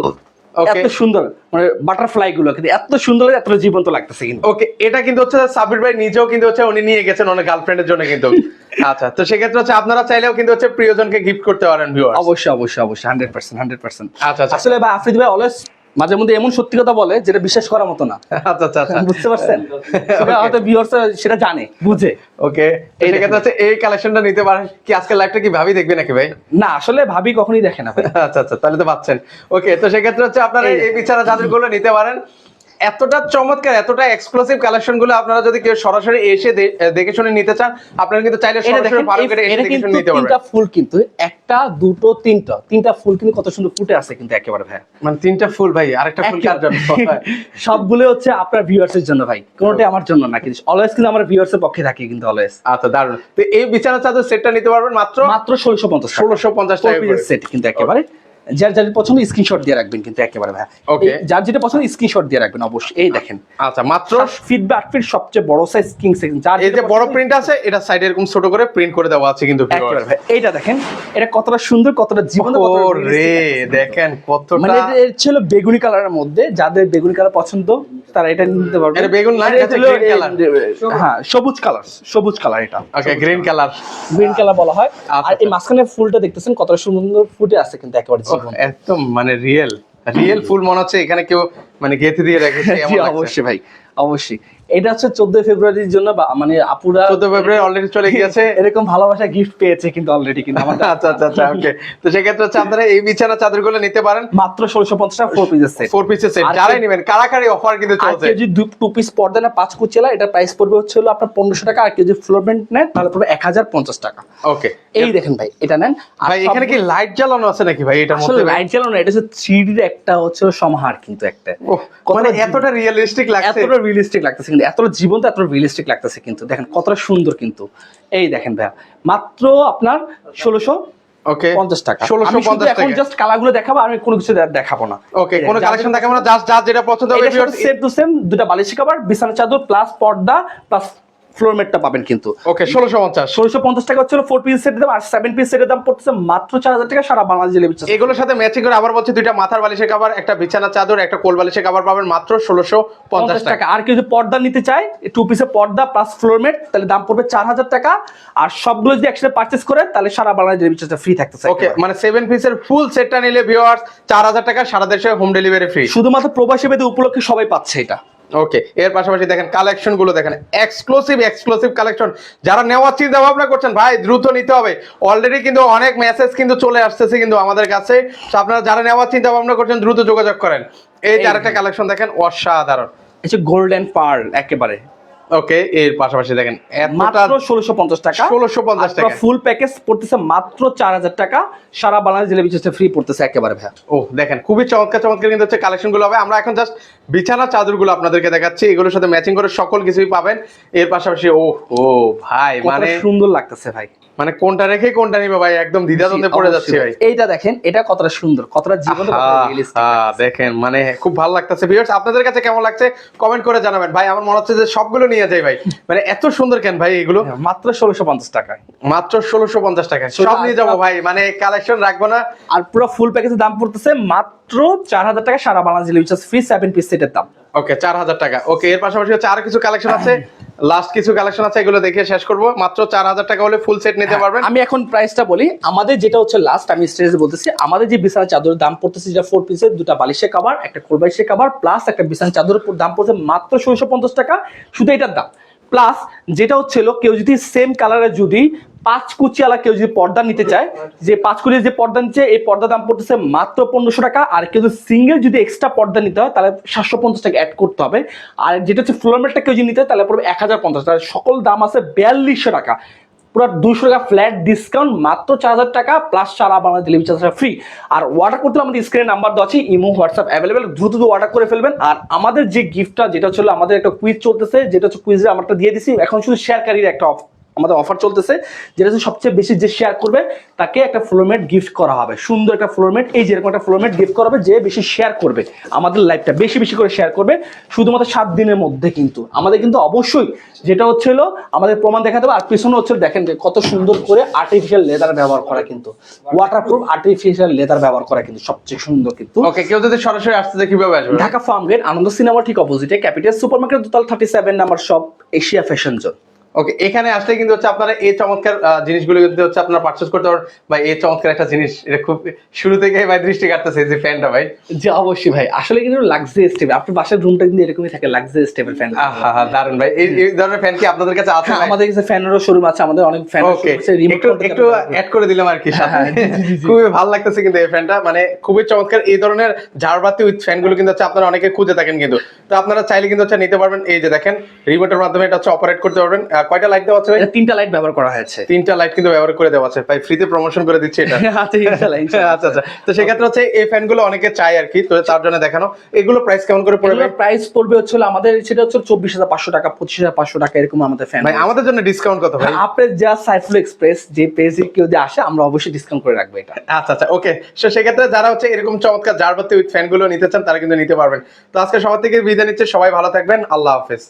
এত সুন্দর মানে বাটারফ্লাই গুলো কিন্তু এত সুন্দর এত জীবন্ত লাগতেছে কিন্তু। ওকে এটা কিন্তু হচ্ছে সাবির ভাই নিজেও কিন্তু হচ্ছে উনি নিয়ে গেছেন অনেক গার্লফ্রেন্ডের জন্য কিন্তু। আচ্ছা তো সেক্ষেত্রে হচ্ছে আপনারা চাইলেও কিন্তু হচ্ছে প্রিয়জনকে গিফট করতে পারেন ভিউয়ার অবশ্যই অবশ্যই অবশ্যই হান্ড্রেড পার্সেন্ট হান্ড্রেড পার্সেন্ট আচ্ছা আচ্ছা। আসলে ভাই আফ্রিদ ভাই অলওয়েজ মাঝে মধ্যে এমন সত্যি কথা বলে যেটা বিশ্বাস করার মতো না। আচ্ছা আচ্ছা আচ্ছা। বুঝতে পারছেন? সেটা হয়তো ভিউয়ার্স সেটা জানে। বুঝে। ওকে এই দেখা যাচ্ছে এই কালেকশনটা নিতে পারেন। কি আজকে লাইভটা কি ভাবি দেখবে নাকি ভাই? না আসলে ভাবি কখনোই দেখে না আচ্ছা আচ্ছা তাহলে তো পাচ্ছেন ওকে তো সেক্ষেত্রে হচ্ছে আপনারা এই- এই বিছানা চাদরগুলো নিতে পারেন। এতটা চমৎকার এতটা এক্সক্লুসিভ কালেকশনগুলো আপনারা যদি কেউ সরাসরি এসে দেখে শুনে নিতে চান আপনারা কিন্তু চাইলে সরাসরি মার্কেটে এসে দেখে শুনে নিতে তিনটা ফুল কিন্তু একটা দুটো তিনটা। তিনটা ফুল কিন্তু কত সুন্দর ফুটে আছে কিন্তু একেবারে ভাই। মানে তিনটা ফুল ভাই আরেকটা ফুল কার জন্য? সবগুলো হচ্ছে আপনার ভিউয়ার্স এর জন্য ভাই কোনোটাই আমার জন্য না কিন্তু অলওয়েজ কিন্তু আমার ভিউয়ার্স এর পক্ষে থাকে কিন্তু অলওয়েজ আচ্ছা দারুণ। তো এই বিছানা চাদর সেটটা নিতে পারবেন মাত্র মাত্র ষোলোশো পঞ্চাশ ষোলোশো পঞ্চাশ টাকা করে। সেট কিন্তু একেবারে। যার যার পছন্দ স্ক্রিনশট দিয়ে রাখবেন কিন্তু একেবারে ভাই. এই যার যেটা পছন্দ স্ক্রিনশট দিয়ে রাখবেন অবশ্যই। এই দেখেন। আচ্ছা মাত্র ফিট বা ফিট সবচেয়ে বড় সাইজ কিং সেকশন যার এই যে বড় প্রিন্ট আছে এটা সাইডে এরকম ছোট করে প্রিন্ট করে দেওয়া আছে কিন্তু। একেবারে ভাই এইটা দেখেন এটা কতটা সুন্দর কতটা জীবন ও রে দেখেন কতটা মানে এর ছিল বেগুনি কালারের মধ্যে যাদের বেগুনি কালার পছন্দ তারা এটা নিতে পারবে। এটা বেগুন না, এটা এটা হলো green হ্যাঁ সবুজ কালার সবুজ কালার এটা। Okay green colour green colour বলা হয়। আচ্ছা, আর এই আচ্ছা। মাঝখানে ফুলটা দেখতেছেন কতটা সুন্দর ফুটে আছে কিন্তু একেবারে। একদম মানে রিয়েল রিয়েল ফুল মনে হচ্ছে এখানে কেউ মানে গেঁথে দিয়ে রেখেছে জি, অবশ্যই ভাই অবশ্যই। এটা হচ্ছে চোদ্দই ফেব্রুয়ারির জন্য বা মানে আপুরা 14 ফেব্রুয়ারি অলরেডি চলে গিয়েছে। এরকম ভালোবাসা গিফট পেয়েছে কিন্তু অলরেডি কিন্তু আমাদের। আচ্ছা আচ্ছা আচ্ছা ওকে তো সেক্ষেত্রে হচ্ছে আপনারা এই বিছানা চাদরগুলো নিতে পারেন। মাত্র ষোলোশো পঞ্চাশ টাকা ফোর পিসের সেট ফোর পিসের সেট যারাই নেবেন কারাকারি অফার কিন্তু চলছে। যদি টু পিস পর্দা না পাঁচ কুচিলা এটা প্রাইস পড়বে হচ্ছে হলো আপনার পনেরোশো টাকা। আর যদি ফ্লোরমেন্ট নেন তাহলে পড়বে এক হাজার পঞ্চাশ টাকা। ওকে এই দেখেন ভাই এটা নেন। আর ভাই এখানে কি লাইট জ্বালানো আছে নাকি ভাই? এটা আসলে লাইট জ্বালানো এটা হচ্ছে থ্রি একটা হচ্ছে সমাহার কিন্তু একটা। মানে এতটা রিয়েলিস্টিক লাগছে। এতটা রিয়েলিস্টিক লাগতেছে কিন্তু এতটা জীবন্ত এতটা রিয়েলিস্টিক লাগতেছে কিন্তু। দেখেন কতটা সুন্দর কিন্তু। এই দেখেন ভাইয়া মাত্র আপনার ষোলোশো ওকে পঞ্চাশ টাকা। ষোলোশো আমি শুধু পঞ্চাশ এখন জাস্ট কালারগুলো দেখাবো আমি কোনো কিছু দেখাবো না। ওকে কোনো কালেকশন দেখাবো না জাস্ট যার যেটা পছন্দ হবে সেম টু সেম দুটো বালিশ কভার বিছানা চাদর প্লাস পর্দা প্লাস ফ্লোর ম্যাটটা পাবেন কিন্তু। ওকে ষোলোশো পঞ্চাশ। ষোলোশো পঞ্চাশ টাকা হচ্ছিল ফোর পিস সেটের দাম আর সেভেন পিস সেটের দাম পড়তেছে মাত্র চার হাজার টাকা সারা বাংলাদেশ জেলে এগুলোর সাথে ম্যাচিং করে আবার বলছি দুইটা মাথার বালিশের কাবার একটা বিছানা চাদর একটা কোল বালিশের কাবার পাবেন মাত্র ষোলোশো পঞ্চাশ টাকা। আর যদি পর্দা নিতে চাই টু পিসের পর্দা প্লাস ফ্লোরমেট তাহলে দাম পড়বে চার হাজার টাকা। আর সবগুলো যদি একসাথে পারচেস করে তাহলে সারা বাংলাদেশ ডেলিভারি ফ্রি থাকতেছে ওকে মানে সেভেন পিসের ফুল সেটটা নিলে ভিউয়ার্স চার হাজার টাকা সারা দেশে হোম ডেলিভারি ফ্রি শুধুমাত্র প্রবাসী বেদে উপলক্ষে সবাই পাচ্ছে এটা। ওকে এর পাশাপাশি দেখেন কালেকশনগুলো দেখেন এক্সক্লুসিভ এক্সক্লুসিভ কালেকশন যারা নেওয়ার চিন্তা ভাবনা করছেন ভাই দ্রুত নিতে হবে। অলরেডি কিন্তু অনেক মেসেজ কিন্তু চলে আসতেছে কিন্তু আমাদের কাছে। আপনারা যারা নেওয়ার চিন্তা ভাবনা করছেন দ্রুত যোগাযোগ করেন। এই আরেকটা কালেকশন দেখেন অসাধারণ। গোল্ডেন পার্ল একেবারে। ওকে এর পাশাপাশি দেখেন মাত্র ষোলোশো পঞ্চাশ টাকা। 1650 টাকা। ফুল প্যাকেজ পড়তেছে মাত্র চার হাজার টাকা। সারা বাংলাদেশ বিশেষ ফ্রি পড়তেছে একেবারে ভাই ও দেখেন খুবই চমৎকার চমৎকার কিন্তু হচ্ছে কালেকশনগুলো হবে। আমরা এখন জাস্ট বিছানা চাদরগুলো আপনাদেরকে দেখাচ্ছি। এগুলোর সাথে ম্যাচিং করে সকল কিছুই পাবেন। এর পাশাপাশি ও ও ভাই মানে সুন্দর লাগতেছে ভাই। মানে কোনটা রেখে কোনটা নিবে ভাই? একদম দ্বিধাদ্বন্দ্বে পড়ে যাচ্ছে ভাই। এইটা দেখেন এটা কতটা সুন্দর কতটা জীবন আহা, আহা, দেখেন মানে খুব ভালো লাগতেছে ভিউয়ার্স আপনাদের কাছে কেমন লাগছে? কমেন্ট করে জানাবেন। ভাই আমার মনে হচ্ছে যে সবগুলো নিয়ে যাই ভাই। মানে এত সুন্দর কেন ভাই এগুলো? মাত্র ষোলোশো পঞ্চাশ টাকায়। মাত্র ষোলোশো পঞ্চাশ টাকা সব নিয়ে যাব ভাই মানে কালেকশন রাখব না। আর পুরো ফুল প্যাকেজের দাম পড়তেছে মাত্র চার হাজার টাকা সারা Bangladesh delivery free seven piece সেটের দাম। ওকে চার হাজার টাকা। ওকে এর পাশাপাশি হচ্ছে আরও কিছু কালেকশন আছে। লাস্ট কিছু কালেকশন আছে এগুলো দেখে শেষ করব। মাত্র চার হাজার টাকা হলে ফুল সেট নিতে পারবেন। আমি এখন প্রাইসটা বলি। আমাদের যেটা হচ্ছে লাস্ট আমি স্টেজে বলতেছি আমাদের যে বিছানা চাদরের দাম পড়তেছে যেটা ফোর পিসের দুটা বালিশের কাবার একটা কোলবালিশের কাবার প্লাস একটা বিছানা চাদরের দাম পড়ছে মাত্র ছয়শো পঞ্চাশ টাকা। শুধু এটার দাম। প্লাস যেটা হচ্ছিল, কেউ যদি সেম কালারের যদি পাঁচ কুচিওয়ালা কেউ যদি পর্দা নিতে চায়, যে পাঁচ কুচি যে পর্দা নিচ্ছে, এই পর্দা দাম পড়তেছে মাত্র পনেরোশো টাকা। আর কেউ যদি সিঙ্গেল যদি এক্সট্রা পর্দা নিতে হয়, তাহলে সাতশো পঞ্চাশ টাকা অ্যাড করতে হবে। আর যেটা হচ্ছে ফ্লোরমেটটা কেউ যদি নিতে হয়, তাহলে পড়বে এক হাজার পঞ্চাশ। টাকা সকল দাম আছে বিয়াল্লিশশো টাকা। পুরো দুশো টাকা ফ্ল্যাট ডিসকাউন্ট মাত্র চার হাজার টাকা প্লাস সারা বাংলা ডেলিভারি চার্জটা ফ্রি আর অর্ডার করতে আমাদের স্ক্রিনে নাম্বার দেওয়া আছে, ইমো হোয়াটসঅ্যাপ অ্যাভেলেবেল দ্রুত দ্রুত অর্ডার করে ফেলবেন। আর আমাদের যে গিফটটা যেটা ছিল আমাদের একটা কুইজ চলতেছে, যেটা হচ্ছে কুইজে আমারটা দিয়ে দিছি। এখন শুধু শেয়ারকারীর একটা অফ আমাদের অফার চলতেছে যেটা হচ্ছে সবচেয়ে বেশি যে শেয়ার করবে তাকে একটা ফ্লোরমেট গিফট করা হবে। সুন্দর একটা ফ্লোরমেট এই যেরকম একটা ফ্লোরমেট গিফট করা হবে যে বেশি শেয়ার করবে আমাদের লাইফটা বেশি বেশি করে শেয়ার করবে শুধুমাত্র সাত দিনের মধ্যে কিন্তু। আমাদের কিন্তু অবশ্যই যেটা হচ্ছিল আমাদের প্রমাণ দেখাতে হবে আর পিছনে হচ্ছে দেখেন যে কত সুন্দর করে আর্টিফিশিয়াল লেদার ব্যবহার করা কিন্তু। ওয়াটারপ্রুফ আর্টিফিশিয়াল লেদার ব্যবহার করা কিন্তু সবচেয়ে সুন্দর কিন্তু। ওকে কেউ যদি সরাসরি আসতে চায় কীভাবে আসবে? ঢাকা ফার্ম গেট আনন্দ সিনেমা ঠিক অপোজিটে capital super market দোতাল thirty seven number shop Asia fashion zone okay এখানে আসলে কিন্তু হচ্ছে আপনারা এই চমৎকার জিনিসগুলো কিন্তু হচ্ছে আপনারা পারচেস করতে পারবেন। বা এই চমৎকার একটা জিনিস এটা খুব শুরু থেকে ভাই দৃষ্টি কাটতেছে যে ফ্যানটা ভাই। যে অবশ্যই ভাই। আসলে কিন্তু লাক্সারিয়াস টাইপ আপনার বাসার রুমটা কিন্তু এরকমই থাকে লাক্সারিয়াস টাইপের ফ্যান আহা দারুণ ভাই। এই এই ধরনের ফ্যান কি আপনাদের কাছে আছে আমাদের কাছে ফ্যানেরও শোরুম আছে আমাদের অনেক ফ্যান ওকে একটু একটু অ্যাড করে দিলাম আর কি সাথে। হ্যাঁ, জি, জি, জি, জি। খুবই ভালো লাগতেছে কিন্তু এই ফ্যানটা মানে খুবই চমৎকার এই ধরনের ঝাড়বাতি উইথ ফ্যানগুলো কিন্তু হচ্ছে আপনারা অনেকে খুঁজে থাকেন কিন্তু। তো আপনারা চাইলে কিন্তু হচ্ছে নিতে পারবেন। এই যে দেখেন রিমোটের মাধ্যমে এটা হচ্ছে অপারেট করতে পারবেন। কয়টা লাইট দেওয়া আছে ভাই? তিনটা লাইট ব্যবহার করা হয়েছে। তিনটা লাইট কিন্তু ব্যবহার করে দেওয়া আছে। ভাই ফ্রিতে প্রমোশন করে দিচ্ছে এটা। আচ্ছা ইনশাআল্লাহ। আচ্ছা আচ্ছা। তো সেক্ষেত্রে হচ্ছে এই ফ্যানগুলো অনেকে চায় আর কি তো তার জন্য দেখানো। এগুলো প্রাইস কেমন করে পড়বে? প্রাইস পড়বে হচ্ছে আমাদের সেটা হচ্ছে চব্বিশ হাজার পাঁচশো টাকা পঁচিশ হাজার পাঁচশো টাকা এরকম আমাদের ফ্যান ভাই আমাদের জন্য ডিসকাউন্ট কত ভাই? আপনার যা সাইফুল এক্সপ্রেস যে পেজে কেউ যদি আসে আমরা অবশ্যই ডিসকাউন্ট করে রাখব এটা। আচ্ছা আচ্ছা ওকে সো সেক্ষেত্রে যারা হচ্ছে এরকম চমৎকার জারবাতি উইথ ফ্যানগুলো নিতে চান তারা কিন্তু নিতে পারবেন। তো আজকে সবার থেকে বিদায় নিচ্ছে সবাই ভালো থাকবেন আল্লাহ হাফেজ।